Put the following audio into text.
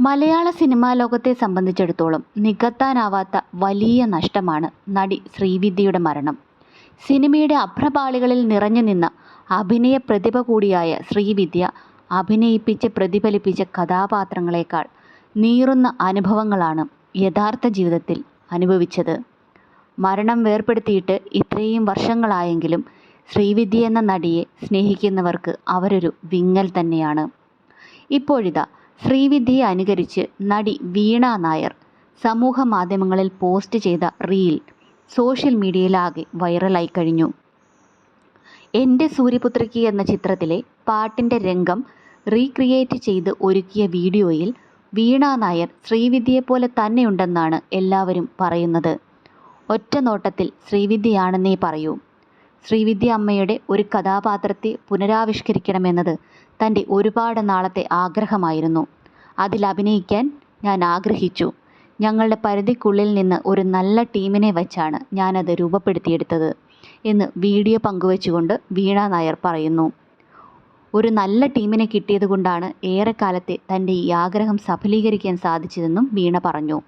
മലയാള cinema ലോകത്തെ സംബന്ധിച്ചിടത്തോളം നികത്താനാവാത്ത വലിയ നഷ്ടമാണ് നടി ശ്രീവിദ്യയുടെ മരണം. സിനിമയുടെ അഭ്രപാളികളിൽ നിറഞ്ഞു നിന്ന അഭിനയ പ്രതിഭ കൂടിയായ ശ്രീവിദ്യ അഭിനയിപ്പിച്ച് പ്രതിഫലിപ്പിച്ച കഥാപാത്രങ്ങളെക്കാൾ നീറുന്ന അനുഭവങ്ങളാണ് യഥാർത്ഥ ജീവിതത്തിൽ അനുഭവിച്ചത്. മരണം വേർപ്പെടുത്തിയിട്ട് ഇത്രയും വർഷങ്ങളായെങ്കിലും ശ്രീവിദ്യ എന്ന നടിയെ സ്നേഹിക്കുന്നവർക്ക് അവരൊരു വിങ്ങൽ തന്നെയാണ്. ഇപ്പോഴിതാ ശ്രീവിദ്യയെ അനുകരിച്ച് നടി വീണ നായർ സമൂഹ മാധ്യമങ്ങളിൽ പോസ്റ്റ് ചെയ്ത റീൽ സോഷ്യൽ മീഡിയയിലാകെ വൈറലായി കഴിഞ്ഞു. എന്റെ സൂര്യപുത്രിക്ക് എന്ന ചിത്രത്തിലെ പാട്ടിന്റെ രംഗം റീക്രിയേറ്റ് ചെയ്ത് ഒരുക്കിയ വീഡിയോയിൽ വീണ നായർ ശ്രീവിദ്യയെപ്പോലെ തന്നെയുണ്ടെന്നാണ് എല്ലാവരും പറയുന്നത്. ഒറ്റ നോട്ടത്തിൽ ശ്രീവിദ്യയാണെന്നേ പറയൂ. ശ്രീവിദ്യ അമ്മയുടെ ഒരു കഥാപാത്രത്തെ പുനരാവിഷ്കരിക്കണമെന്നത് തന്റെ ഒരുപാട് നാളത്തെ ആഗ്രഹമായിരുന്നു. അതിൽ അഭിനയിക്കാൻ ഞാൻ ആഗ്രഹിച്ചു. ഞങ്ങളുടെ പരിധിക്കുള്ളിൽ നിന്ന് ഒരു നല്ല ടീമിനെ വച്ചാണ് ഞാനത് രൂപപ്പെടുത്തിയെടുത്തത് എന്ന് വീഡിയോ പങ്കുവച്ചുകൊണ്ട് വീണ നായർ പറയുന്നു. ഒരു നല്ല ടീമിനെ കിട്ടിയതുകൊണ്ടാണ് ഏറെക്കാലത്തെ തന്റെ ഈ ആഗ്രഹം സഫലീകരിക്കാൻ സാധിച്ചതെന്നും വീണ പറഞ്ഞു.